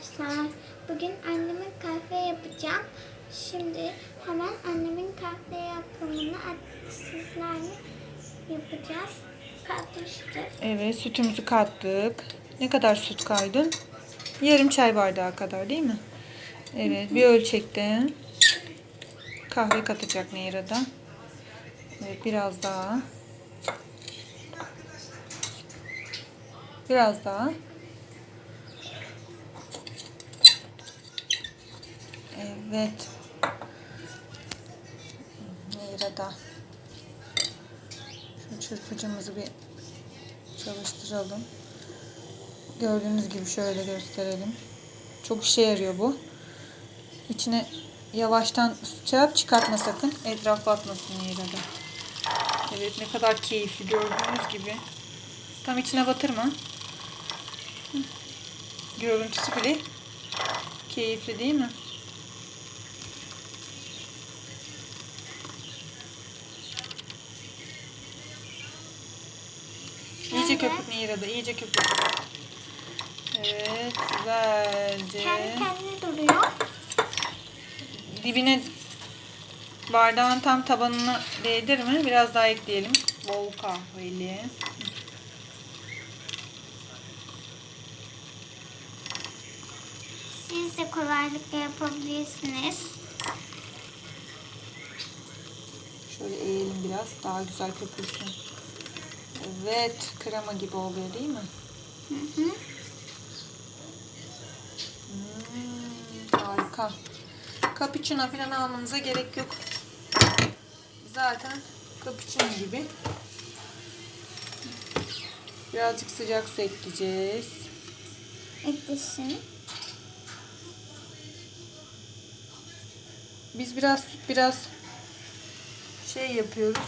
arkadaşlar. Bugün annemin kahve yapacağım. Şimdi hemen annemin kahve yapımını sizlerle yapacağız. Katmıştır. Evet sütümüzü kattık. Ne kadar süt kaydın? Yarım çay bardağı kadar değil mi? Evet bir ölçekte kahve katacak Neyra'da. Evet biraz daha. Biraz daha. Evet. Neyra'da. Şu çırpıcımızı bir çalıştıralım. Gördüğünüz gibi şöyle gösterelim. Çok işe yarıyor bu. İçine yavaştan şey yap çıkartma sakın. Etraf batmasın Neyra'da. Evet ne kadar keyifli gördüğünüz gibi. Tam içine batırma. Görüntüsü bile keyifli değil mi? İyice köpük Neyra'da, iyice köpük. Evet, güzelce. Kendi kendine duruyor. Dibine bardağın tam tabanına değdirme. Biraz daha ekleyelim. Bol kahveli. Siz de kolaylıkla yapabilirsiniz. Şöyle eğelim biraz. Daha güzel köpürsün. Evet, krema gibi oluyor değil mi? Hı hı. Hmm, harika. Cappuccino falan almanıza gerek yok. Zaten cappuccino gibi. Birazcık sıcak su ekleyeceğiz. Eklesin. Biz biraz süt biraz şey yapıyoruz.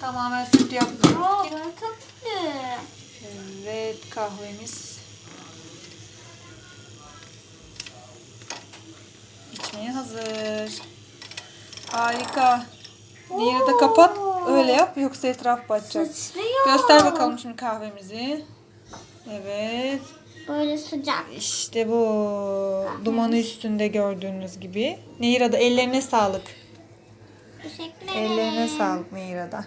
Tamamen süt ki. çok güzel. Evet kahvemiz. İçmeye hazır. Harika. Diğeri de kapat. Öyle yap yoksa etraf batacak. Sıçrıyor. Göster bakalım şimdi kahvemizi. Evet. Böyle sıcak. İşte bu. Dumanı üstünde gördüğünüz gibi. Nehira'da ellerine sağlık. Teşekkür ederim. Ellerine sağlık Nehira'da.